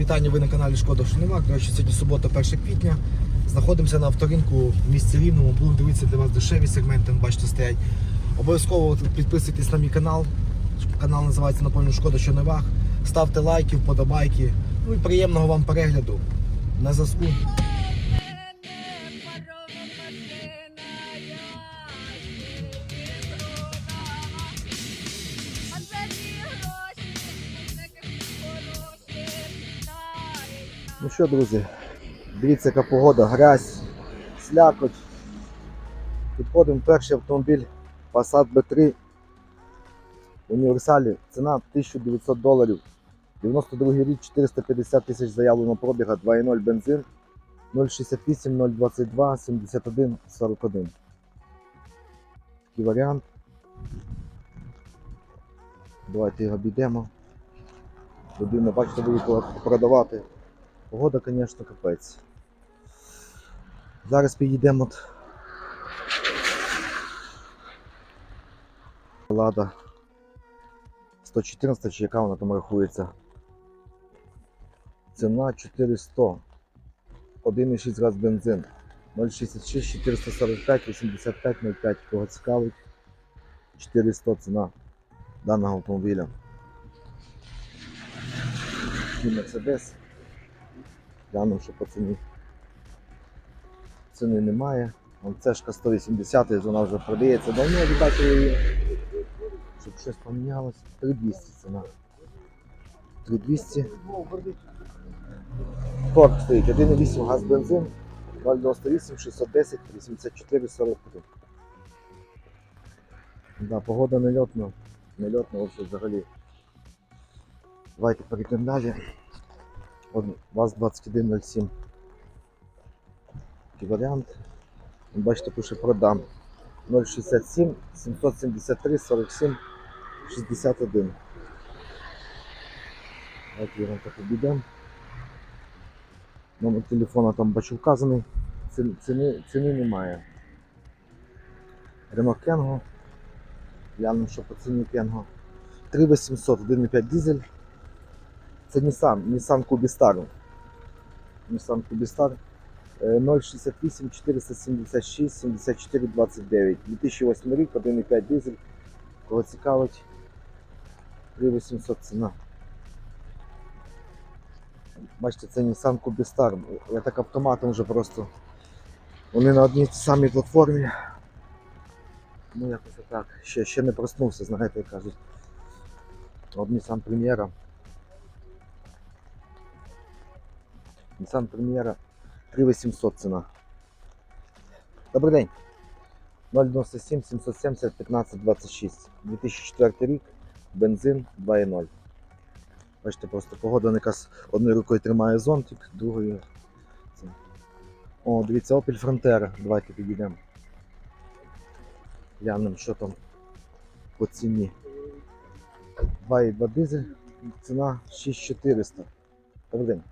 вітання. Ви на каналі Шкода що нема. речі, сьогодні субота, 1 квітня. Знаходимося на авторинку в місті Рівному. Будемо дивитися для вас дешеві сегменти, бачите, стоять. Обов'язково підписуйтесь на мій канал. Канал називається напевно Шкода що Шуневак. Ставте лайки, вподобайки. Ну і приємного вам перегляду. На зв'язку. Ну що, друзі, дивіться, яка погода, грязь, слякоть. Підходимо перший автомобіль Passat B3 в універсалі. Ціна 1900 доларів. 92 рік, 450 тисяч заявлено пробіга, 2.0 бензин, 068, 022, 71, 41. Такий варіант. Давайте його обійдемо. Людина, бачите, виїхала продавати. Погода, звісно, капець. Зараз підійдемо. От. Лада 114, чи яка вона там рахується. Ціна 400. 1,6 газ бензин. 066 445 85 05. Кого цікавить? 400 ціна даного автомобіля. І Мерседес. Глянув, що по ціні. Ціни немає. Вон цешка 180, вона вже продається. Давно віддати її. Щоб щось помінялося. 3200 ціна. 3200. Торг стоїть 1,8 газ бензин, 098, 610, 84, 43. Да, погода нельотна. Нельотна взагалі. Давайте перейдемо далі. От ВАЗ-2107. Такий варіант. Бачите, пише продам. 067 773 47 61. Давайте його так обійдемо. Номер телефона там бачу вказаний. Ціни, ціни, немає. Renault Kengo. Глянемо, що по ціні Kengo. 3800, 1,5 дизель. Це Nissan, Nissan Cubistar. Nissan Cubistar. Е, 068 476 74 29. 2008 рік, 1,5 дизель. Кого цікавить, 3800 ціна. Бачите, це Nissan Cubistar. Я так автоматом вже просто. Вони на одній самій платформі. Ну якось так. Ще, ще не проснувся, знаєте, як кажуть. От Nissan Premiera. Nissan Premiera 3800 ціна. Добрий день. 097 770 15 26. 2004 рік. Бензин 2.0. Бачите, просто погода якась одною рукою тримає зонтик, другою. О, дивіться, Opel Frontera. Давайте підійдемо. Глянемо, що там по ціні. 2,2 дизель, ціна 6400. Добрий день.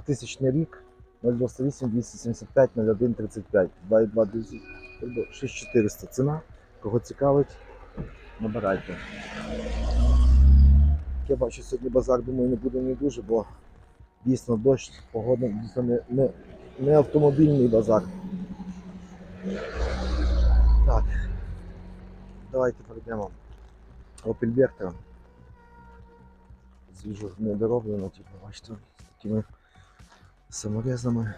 2000 рік, 028 275 01 35. 2,2 дизель. 6400 ціна. Кого цікавить, набирайте. Я бачу сьогодні базар, думаю, не буде не дуже, бо дійсно дощ, погода дійсно не, не, не автомобільний базар. Так. Давайте перейдемо. Opel Vectra. Свіжо недороблено, типу, бачите, такими саморезами.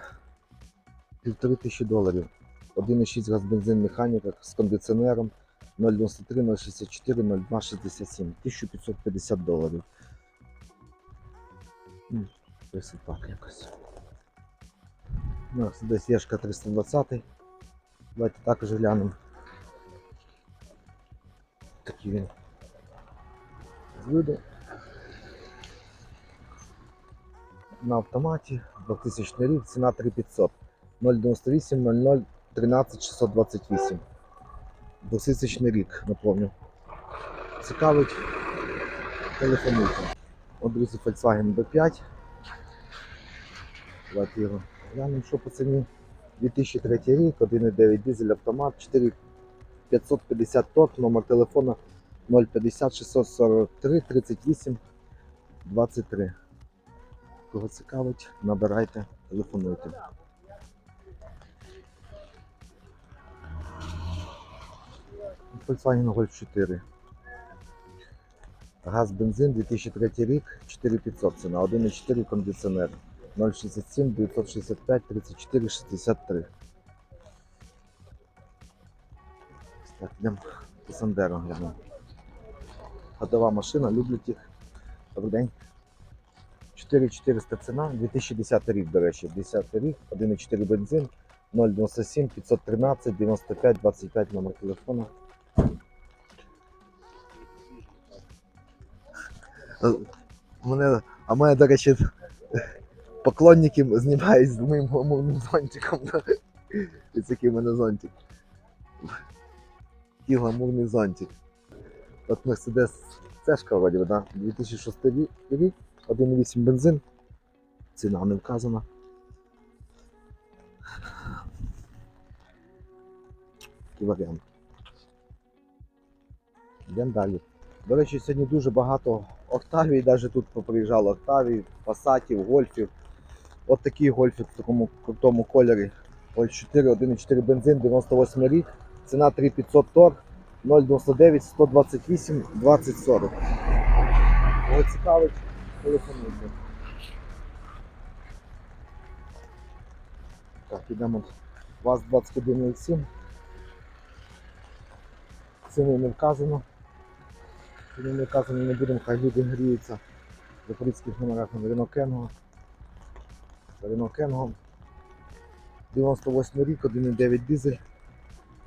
Півтори тисячі доларів. 1,6 газ бензин механіка з кондиціонером 0,93, 064, 02, 67. 1550 доларів. Ось так якось. Ну, десь Єшка 320. Давайте також глянемо. Такий він. Виду. На автоматі 2000 рік, ціна 3500. 098 00 13 628. 2000 рік, напомню. Цікавить. Телефонуйте. От, друзі, Volkswagen B5. Давайте його глянемо, що по ціні. 2003 рік, 1,9 дизель автомат, 4550 торг, номер телефона 050 643 38 23. Кого цікавить, набирайте, телефонуйте. Volkswagen Golf 4. Газ, бензин 2003 рік, 4500 ціна, 1,4 кондиціонер. 067 965 34 63. Так, йдемо по Сандеру глянемо. Ходова машина, люблять їх. Добрий день. 4400 ціна, 2010 рік, до речі, 10 рік, 1,4 бензин, 097 513 95 25 номер телефона. Е, Мене, а мене, до речі, поклонники знімають з моїм гламурним зонтиком. Ось який в мене зонтик. Такий гламурний зонтик. От Mercedes Цешка вроді, да? 2006 рік, рік, 1,8 бензин. Ціна не вказана. Такий варіант. Йдемо далі. До речі, сьогодні дуже багато Октавій, навіть тут поприїжджало Октавій, Пасатів, Гольфів. От такий гольфик в такому крутому кольорі. Гольф 4, 1,4 бензин, 98 рік. Ціна 3500 торг, 099 128 2040. Кого цікавить, телефонуйте. Так, ідемо. ВАЗ 2107. Ціни не вказано. Ціни не вказано, не будемо, хай люди гріються. В запорізьких номерах на Рено Кенго. Рено Кенго. 98 рік, 1,9 дизель.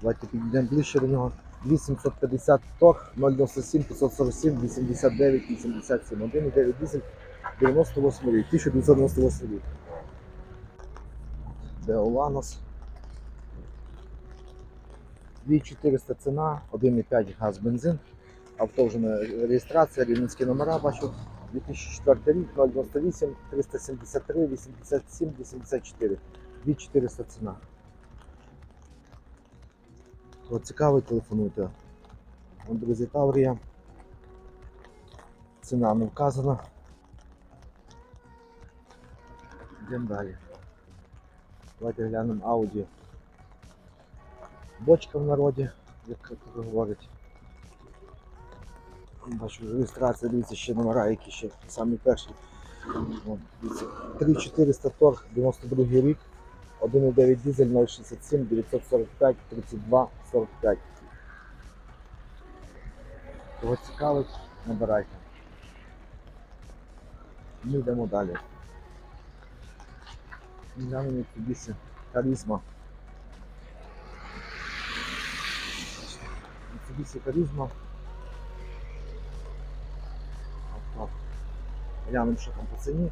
Давайте підійдемо ближче до нього. 2750 торг, 097 547 89 87. 1,9 дизель, 98 рік, 1998 рік. Де Уланос. 2400 ціна, 1,5 газ бензин. Авто вже реєстрація, рівненські номера бачу. 2004 рік, 098 373 87 84. 2400 ціна. Кого цікавий, телефонуйте. Друзі, Таврія. Ціна не вказана. Йдемо далі. Давайте глянемо Audi. Бочка в народі, як тут говорять. Бачу, реєстрація, дивіться, ще номера, які ще самі перші. 3400 торг, 92 рік, 1,9 дизель 067 945 32 45. Кого цікавить, набирайте. Ми йдемо далі. Глянемо Mitsubishi Харізма. Mitsubishi Харізма. Глянемо, що там по ціні.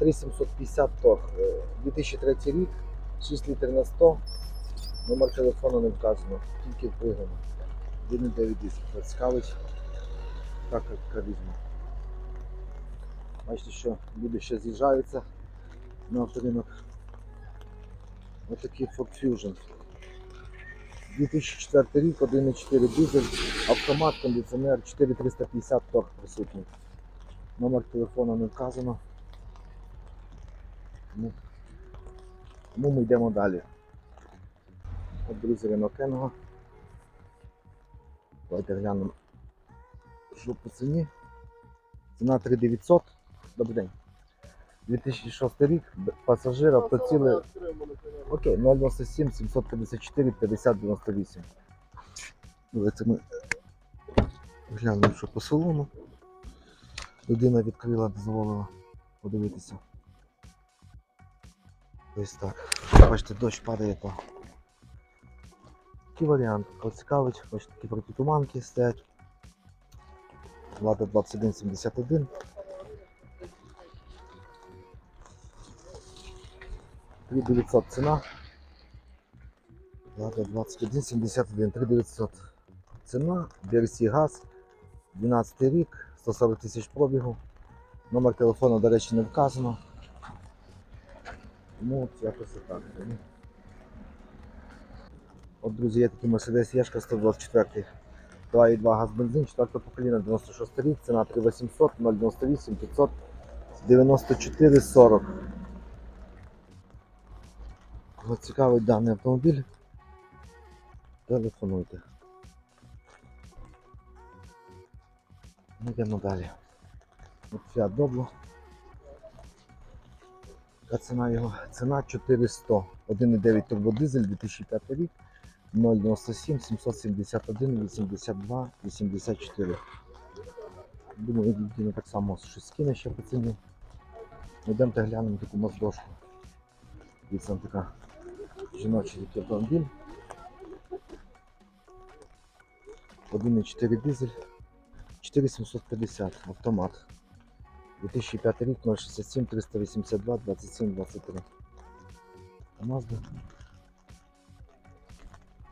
3750 торг. Е, 2003 рік, 6 літрів на 100. Номер телефону не вказано, тільки впригано. 1,9 диск. Цікавить так як харизма. Бачите, що люди ще з'їжджаються на авторинок. Ось такий Ford Fusion. 2004 рік, 1,4 дизель, автомат, кондиціонер, 4350 торг присутній. Номер телефону не вказано. Тому, тому ми йдемо далі. От, друзі, Renault Кенго. Давайте глянемо, що по ціні. Ціна 3900. Добрий день. 2006 рік, б- пасажир, автоціли. Окей, 097 754 50 98. Давайте ми глянемо, що по салону. Людина відкрила, дозволила подивитися. Ось так. Бачите, дощ падає то. Такий варіант. Кого цікавить, бачите, такі протитуманки стоять. Влада 2171. Три 900 ціна. Влада 2171, 3900 ціна, версії газ, 12 рік, 140 тисяч пробігу. Номер телефону, до речі, не вказано. Тому от якось так. Ну. От, друзі, є такий Mercedes Єшка 124 2,2 газ бензин, 4 покоління, 96 рік, ціна 3800, 098 500 94 40. Кого цікавить даний автомобіль, телефонуйте. Ми йдемо далі. От Fiat Doblo. Яка ціна його? Ціна 400. 1,9 турбодизель 2005 рік. 097 771 82 84. Думаю, людина так само щось скине ще по ціні. Йдемо та глянемо таку моздошку. Дивіться, там така жіночий такий автомобіль. 1,4 дизель. 4750 автомат. 2005 рік 067 382 27 23. Mazda.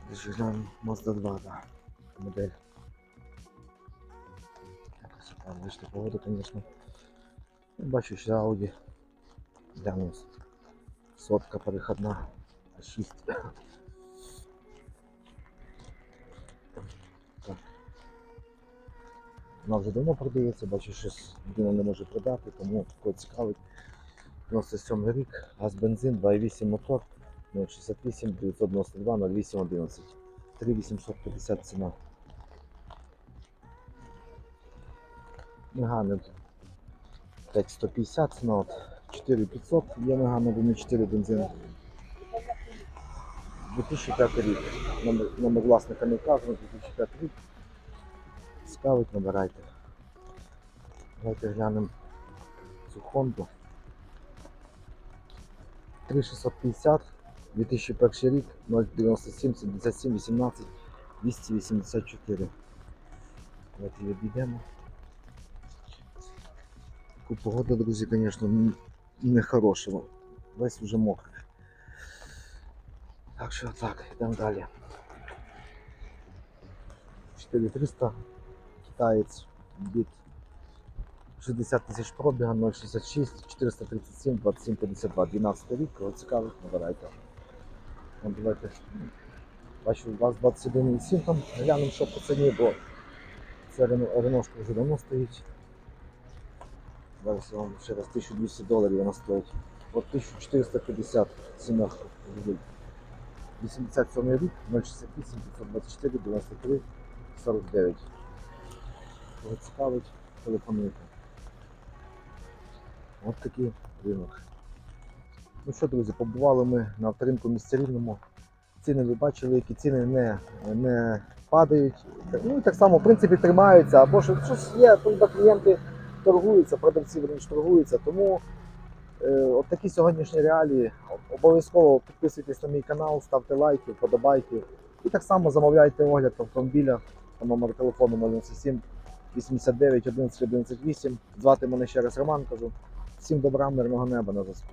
Даже глянемо Mazda 2, да. Модель. Там вийшли погода, звісно. Ну, Бачу, що Audi. Глянемо. Сотка переходна. 6. Вона вже давно продається, бачу, що людина не може продати, тому кого цікавить. 97 рік, газ бензин, 2,8 мотор, 068 992 08 11. 3850 ціна. Мегане 5150 ціна, 4500 є Мегане 1,4 бензин. 2005 рік. Номер, номер власника не вказано, 2005 рік. Цікавить, набирайте. Давайте глянемо цю Хонду. 3650, 2001 рік, 097, 77, 18, 284. Давайте її обійдемо. Таку погоду, друзі, звісно, н- не хороша. Весь вже мокрий. Так що так, йдемо далі. 4300 Китаєць від 60 тисяч пробіга 066 437 27 52 12 рік, кого цікавить, набирайте. Ну, давайте. Бачу, у вас 21,7 там глянемо, що по ціні, бо це Реношка вже давно стоїть. Зараз вам ще раз 1200 доларів вона стоїть. От 1450 сімерка. 87 рік, 068 524 93 49. Кого цікавить, телефонуйте. От такий ринок. Ну що, друзі, побували ми на авторинку місця рівному. Ціни ви бачили, які ціни не, не падають. Ну і так само, в принципі, тримаються. Або що щось є, тут клієнти торгуються, продавці верніше торгуються. Тому е, от такі сьогоднішні реалії. Обов'язково підписуйтесь на мій канал, ставте лайки, вподобайки. І так само замовляйте огляд автомобіля номер телефону 097 89 11 11 8. Звати мене ще раз Роман, кажу. Всім добра, мирного неба на зв'язку.